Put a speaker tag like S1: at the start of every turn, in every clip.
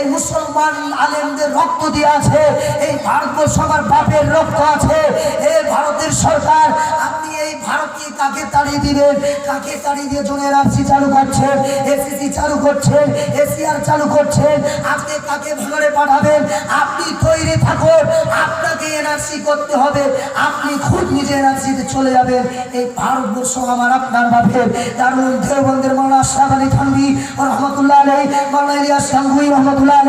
S1: এই মুসলমান আলেমদের রক্ত দিয়ে আছে, এই ভারতবর্ষ আমার বাপের রক্ত আছে এই ভারতের সরকার, আপনি এই ভারতকে কাকে তাড়িয়ে দিবেন? কাকে তাড়িয়ে দিয়ে জনের আরসি চালু করছেন? এসিসি চালু করছেন? এসিআর চালু করছেন? আপনি কাকে ভাঙড়ে পাঠাবেন? আপনি তৈরি থাকুন, আপনাকে এনআরসি করতে হবে, আপনি খুব নিজে এনআরসিতে চলে যাবেন। এই ভারতবর্ষ আমার আপনার বাপের। দারুণ দেওবন্দের মৌলানা আশরাফ আলী থানভি ও রহমতুল্লাহ মৌলানা ইলিয়াস রহমতুল্লাহ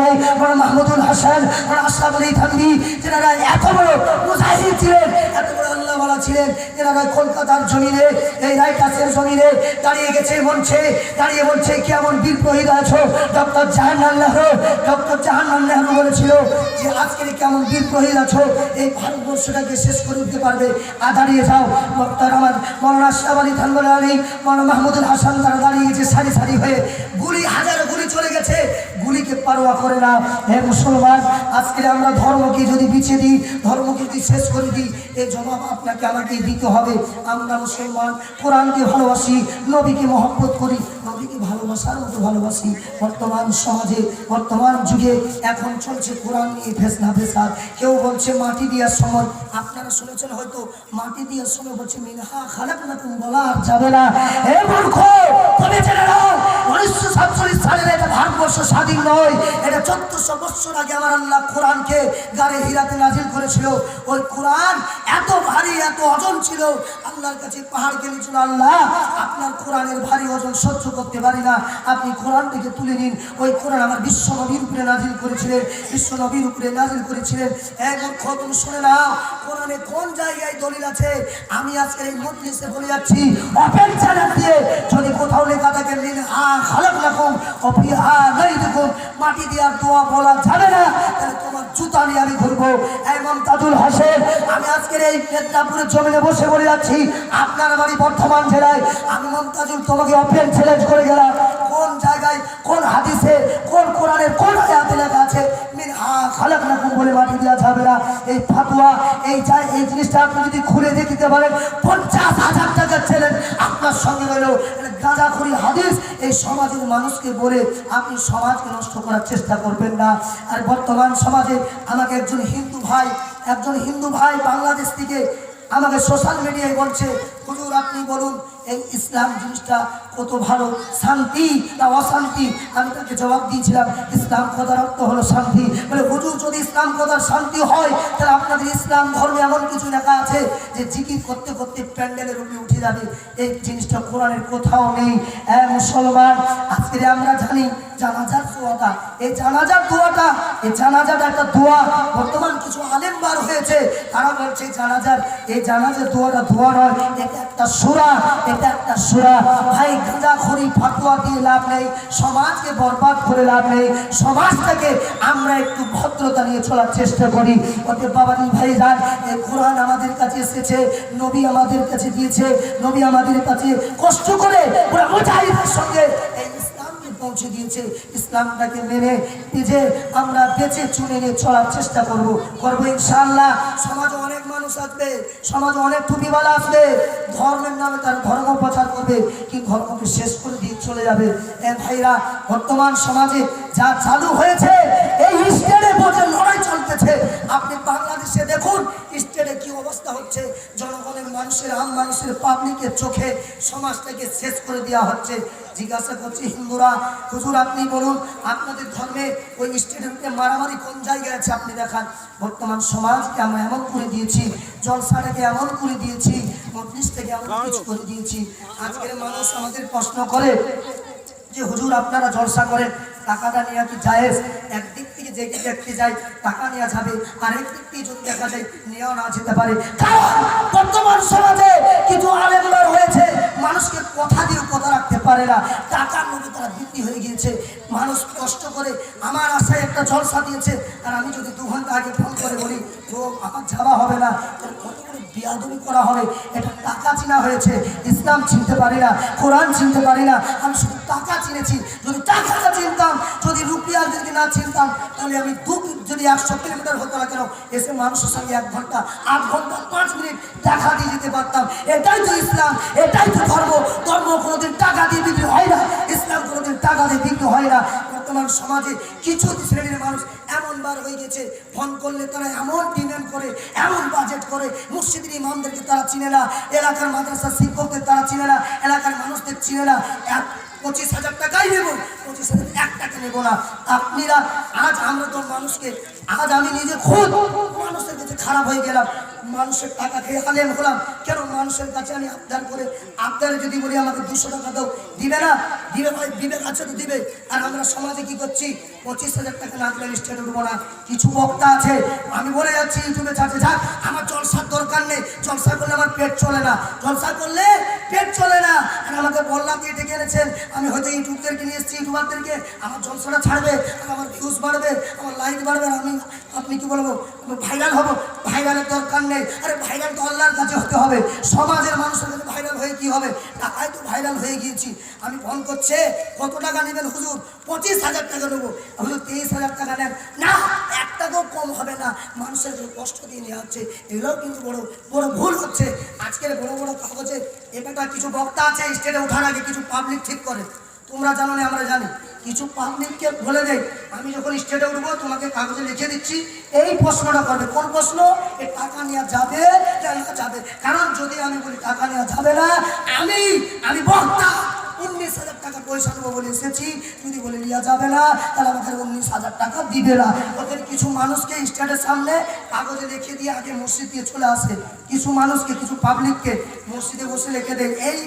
S1: হাসান মৌলানা আশরাফ থানভি, যেনারা এত বড় মুজাহিদ ছিলেন এত বড় আল্লাহওয়ালা ছিলেন, যেনারা কলকাতার জমিনে, এই রাইটাসের জমিনে দাঁড়িয়ে গেছে মঞ্চে দাঁড়িয়ে বলছে কেমন বিদ্রোহী আছো? ডক্টর জাহান্নাল নেহরু, ডক্টর জাহান্নাল নেহরু বলেছিল যে, আজকের কেমন বিদ্রোহী আছো? এই ভারতবর্ষটাকে শেষ করে দিতে পারবে। আর দাঁড়িয়ে যাও। ডক্টর আমার মৌলানা আশরাফ আলী থানবর আলী, মৌলানা মাহমুদুল হাসান তারা দাঁড়িয়ে গেছে সারি সারি হয়ে। গুলি, হাজারো গুলি চলে গেছে, গুলিকে পারোয়া করে না। হে মুসলমান, আজকে আমরা ধর্মকে যদি বিছে দিই, ধর্মকে যদি শেষ করে দিই এই জবাব আপনাকে আমাকে দিতে হবে। আমরা মুসলমান, কোরআনকে ভালোবাসি, নবীকে মহব্বত করি নবীকে ভালোবাসার মতো ভালোবাসি। বর্তমান সমাজে, বর্তমান যুগে এখন চলছে কোরআন নিয়ে ফেসনা ফেসাদ। কেউ বলছে মাটি দেওয়ার সময় আপনারা শুনেছেন হয়তো, মাটি দেওয়ার সময় বলছে, মিনহা খালাক না তুমি বলা যাবে না। হে মূর্খ তবে জেনে নাও, উনিশশো সাতচল্লিশ সালের এটা ভারতবর্ষ স্বাধীন নয়। এটা চোদ্দশো বৎসর আগে আমার আল্লাহ কোরআনকে গাড়ি হিরাতে নাজিল করেছিল। ওই কোরআন এত ভারী, এত ওজন ছিল। আল্লাহর কাছে পাহাড় গেলেছিল, আল্লাহ, আপনার কোরআনের ভারী ওজন সহ্য করতে পারি না। আপনি কোরআন থেকে তুলে নিন। ওই কোরআন আমার বিশ্ব নবীর উপরে নাজিল করেছিলেন। বিশ্ব নবীর উপরে নাজিল করেছিলেন। এক মূর্খ তুমি শুনে না কোরআনে কোন জায়গায় দলিল আছে? আমি আজকে এই মজলিসে বলে যাচ্ছি, ওপেন চ্যানেল দিয়ে যদি কোথাও লেখা থাকে মিন হা খালাক লাকুম ও ফি হা নাই দেখুন মাটি দেওয়ার দোয়া বলা যাবে না, তাহলে জুতা নিয়ে আমি ঘুরবো। এই মমতাজুল হোসেন, আমি আজকের এই মেদিনীপুরের জমিনে বসে বলে যাচ্ছি আপনার বাড়ি বর্ধমান জেলায়। আমি মমতাজুল তোমাকে ওপেন চ্যালেঞ্জ করে গেলাম। কোন জায়গায়, কোন হাদিসে, কোন কোরআনের কোন আয়াতে লেখা আছে? বলে এই এই এই জিনিসটা আপনি যদি খুলে পারেন হাজার আপনার সঙ্গে রইল। গাঁজাখুরি হাদিস এই সমাজের মানুষকে বলে আপনি সমাজকে নষ্ট করার চেষ্টা করবেন না। আর বর্তমান সমাজে আমাকে একজন হিন্দু ভাই, একজন হিন্দু ভাই বাংলাদেশ থেকে আমাকে সোশ্যাল মিডিয়ায় বলছে, হুজুর, আপনি বলুন ইসলাম জিনিসটা কত ভালো? শান্তি না অশান্তি? আমি তাকে জবাব দিয়েছিলাম, ইসলাম কথার অর্থ হলো শান্তি। বলে, হুজুর, যদি ইসলাম কথার শান্তি হয়, তাহলে আপনাদের ইসলাম ধর্মে এমন কিছু লেখা আছে যে জিকির করতে করতে প্যান্ডেলের উপরে উঠে যাবে। এই জিনিসটা কোরআনের কোথাও নেই। হ্যাঁ মুসলমান, আজকে আমরা জানি জানাজার দোয়াটা, এই জানাজার দোয়াটা, এই জানাজাটা একটা দোয়া, বর্তমান কিছু আলেম বার হয়েছে। তারা বলছে, জানাজার, এই জানাজার দোয়াটা দোয়া নয়, এটা একটা সুরা এটা একটা সুরা, ভাই গাঁজা খড়ি ফাতুয়া দিয়ে লাভ নেই, সমাজকে বরবাদ করে লাভ নেই, সমাজটাকে আমরা একটু ভদ্রতা নিয়ে চলার চেষ্টা করি। ওতে বাবাজি ভাই যান কোরআন আমাদের কাছে এসেছে, নবী আমাদের কাছে দিয়েছে, নবী আমাদের কাছে কষ্ট করে ওরা মুজাহিদের সঙ্গে পৌঁছে দিয়েছে। ইসলামটাকে মেনে নিজে আমরা বেঁচে চুনে নিয়ে চলার চেষ্টা করব। করব ইনশাল্লাহ সমাজে অনেক মানুষ আসবে, সমাজে অনেক টুপিওয়ালা আসবে। ধর্মের নামে তার ধর্ম প্রচার করবে। কি ধর্মকে শেষ করে দিয়ে চলে যাবে? এ ভাইরা, বর্তমান সমাজে যা চালু হয়েছে, এই স্টেডে বসে লড়াই চলতেছে আপনি বাংলাদেশে দেখুন, স্টেটে কি অবস্থা হচ্ছে। জনগণের মানুষের, আম মানুষের পাবলিকের চোখে সমাজটাকে শেষ করে দেওয়া হচ্ছে। জিজ্ঞাসা করছি, হিন্দুরা, হুজুর, আপনি বলুন, আপনাদের ধর্মে ওই স্টেডিয়ামকে মারামারি কোন জায়গায় আছে? আপনি দেখান। বর্তমান সমাজকে আমরা এমন করে দিয়েছি জলসাটাকে এমন করে দিয়েছি, মজলিসটাকে এমন কিছু করে দিয়েছি। আজকের মানুষ আমাদের প্রশ্ন করে যে, হুজুর, আপনারা জলসা করেন, টাকাটা নেওয়া কি জায়েজ? একদিক থেকে যে ব্যক্তি যায়, টাকা নেওয়া যাবে আর একদিক থেকে যদি দেখা যায় নেওয়া না যেতে পারে, কারণ বর্তমান সমাজে কিছু আলেমদার হয়েছে মানুষকে কথা দিয়ে কথা রাখতে পারে না, টাকার লোভে তারা বৃদ্ধি হয়ে গিয়েছে, মানুষ কষ্ট করে, আমার আশায় একটা জলসা দিয়েছে, আর আমি যদি দু ঘণ্টা আগে ফোন করে বলি তো আমার যাওয়া হবে না তাহলে কত করে বিয়াদবি করা হবে, এটা টাকা চিনা হয়েছে, ইসলাম চিনতে পারি না, কোরআন চিনতে পারি না, আমি শুধু টাকা চিনেছি। যদি টাকাটা চিনতাম, যদি রুপিয়ার যদি না চিনতাম, তাহলে আমি দু যদি একশো কিলোমিটার হতো না কেন, এসে মানুষের সঙ্গে এক ঘণ্টা আধ ঘণ্টা, পাঁচ মিনিট দেখা দিয়ে যেতে পারতাম। এটাই তো ইসলাম, এটাই তো ধর্ম। ধর্ম কোনোদিন টাকা দিয়ে বিক্রি হয় না, ইসলাম কোনোদিন টাকা দিয়ে বিক্রি হয় না। বর্তমান সমাজে কিছু শ্রেণির মানুষ এমন বার হয়ে গেছে, ফোন করলে তারা এমন ডিমান্ড করে, এমন বাজেট করে, মসজিদের ইমামদেরকে তারা চিনে না, এলাকার মাদ্রাসার শিক্ষকদের তারা চিনে না, এলাকার মানুষদের চিনে না। এক পঁচিশ হাজার টাকাই নেব, পঁচিশ হাজার এক টাকা নেব না। আপনারা, আজ আমরা তো মানুষকে, আজ আমি নিজে খুব মানুষের কাছে খারাপ হয়ে গেলাম। মানুষের টাকা খেয়ে আলেম হলাম। কেন মানুষের কাছে আমি আবদার করে আবদারে যদি বলি আমাকে দুশো টাকা দাও। দিবে না? দিবে ভাই বিবেক আছে তো দিবে। আর আমরা সমাজে কি করছি? পঁচিশ হাজার টাকা না দিলে স্টেটে উঠবো না। কিছু বক্তা আছে। আমি বলে যাচ্ছি, ইউটিউবে ছাড়তে থাক। আমার জলসার দরকার নেই। জলসা করলে আমার পেট চলে না। জলসা করলে পেট চলে না। আর আমাকে বললাম দিয়ে ডেকে এনেছেন। আমি হয়তো ইউটিউবদেরকে নিয়ে এসেছি। ইউটিউবারদেরকে আমার জলসাটা ছাড়বে। আমার ভিউজ বাড়বে। আমার লাইক বাড়বে। আমি আপনি কি বলব? ভাইরাল হব। ভাইরালের দরকার নেই। আরে ভাইরাল তো আল্লাহর কাছে হতে হবে। সমাজের মানুষের কাছে ভাইরাল হয়ে কি হবে? টাকায় তো ভাইরাল হয়ে গিয়েছি। আমি ফোন করছে, কত টাকা নেবেন হুজুর? পঁচিশ হাজার টাকা নেব। হুজুর, তেইশ হাজার টাকা নেন। না এক টাকাও কম হবে না। মানুষের কষ্ট দিয়ে নেওয়া হচ্ছে। এগুলোও কিন্তু বড় বড় ভুল হচ্ছে। আজকের বড় বড় কাগজে এটা কিছু বক্তা আছে স্টেটে ওঠার আগে কিছু পাবলিক ঠিক করে। তোমরা জানো না, আমরা জানি। কিছু পাবলিককে বলে দেয়, আমি যখন স্টেটে উঠবো, তোমাকে কাগজে লিখে দিচ্ছি, এই প্রশ্নটা করবে। কোন প্রশ্ন? এ টাকা নেওয়া যাবে যাবে। কারণ যদি আমি বলি টাকা নেওয়া যাবে না, আমি আমি বক্তা। উনিশ হাজার টাকা পয়সা নেব বলে এসেছি। যদি বলে নেওয়া যাবে না, তাহলে আমাদের উনিশ হাজার টাকা দিবে না। ওদের কিছু মানুষকে স্টেটের সামনে কাগজে লিখে দিয়ে আগে মসজিদ দিয়ে চলে আসে। কিছু মানুষকে, কিছু পাবলিককে মসজিদে বসে লিখে দেয়। এই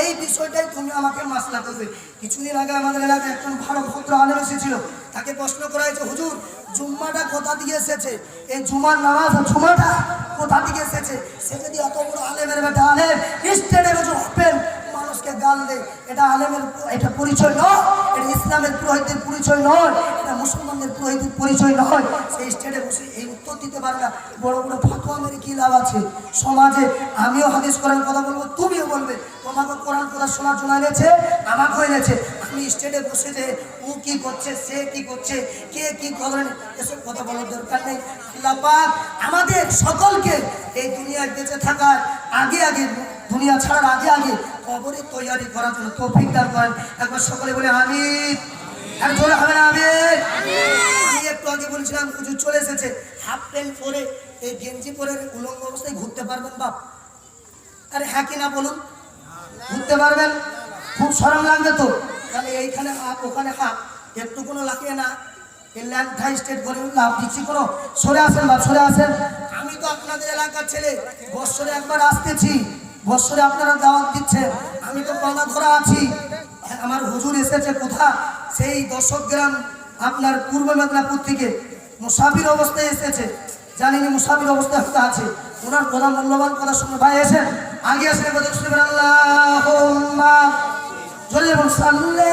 S1: এই বিষয়টাই তুমি আমাকে মাসলা করবে। কিছুদিন আগে আমাদের এলাকায় একজন ভালো ভদ্র আলো এসেছিল। তাকে প্রশ্ন করা হয়েছে, হুজুর, জুম্মাটা কোথা দিয়ে এসেছে? এই জুমার নামাজ জুমাটা কোথা থেকে এসেছে? সে যদি অত বড় আলেমের বেটা আলেম স্টেটে হুজুর ওপেন মানুষকে গাল দেয়, এটা আলেমের এটা পরিচয় নয়, এটা ইসলামের পুরোহিতের পরিচয় নয়, এটা মুসলমানদের পুরোহিতের পরিচয় নয়। সেই স্টেটে বসে এই উত্তর দিতে পারে না। বড় বড় ফাঁকুয়া মেরে কী লাভ আছে? সমাজে আমিও হাদিস করার কথা বলব, তুমিও বলবে, তোমাকে কোরআন কথা শোনার জন্য এনেছে, আমাকেও এনেছে। আমি স্টেটে বসে যে ও কি করছে, সে কি করছে, কে কি করেন এসব কথা বলার দরকার নেই। আল্লাহ পাক আমাদের সকলকে এই দুনিয়ায় বেঁচে থাকার আগে আগে, দুনিয়া ছাড়ার আগে আগে কবরে তৈয়ারি করার জন্য তৌফিক দান করেন। একবার সকলে বলে আমি আর চলে হবে না আমি আমি একটু আগে বলছিলাম হুজুর চলে এসেছে। হাফ প্যান্ট পরে এই গেঞ্জি পরে উলঙ্গ অবস্থায় ঘুরতে পারবেন বাপ। আরে হ্যাঁ কি না বলুন? ঘুরতে পারবেন? খুব সরম লাগবে তো। তাহলে এইখানে হাফ ওখানে হাফ। একটু কোনো লাগে না। এই ল্যান্ডাই স্টেট করে লাভ দিচ্ছি কোনো সরে আসেন বা সরে আসেন। আমি তো আপনাদের এলাকার ছেলে। বৎসরে একবার আসতেছি। বৎসরে আপনারা দাওয়াত দিচ্ছেন। আমি তো পানা ধরা আছি। আমার হুজুর এসেছে কোথা? সেই দশক গ্রাম আপনার পূর্ব মেদিনীপুর থেকে মুসাফির অবস্থায় এসেছে। জানিনি মুসাফির অবস্থায় হয়তো আছে। ওনার কথা মূল্যবান কথা শুনে ভাই এসেন। আগে আসলে কথা শুনবেন আল্লাহ জোরে বলুন, সাল্লে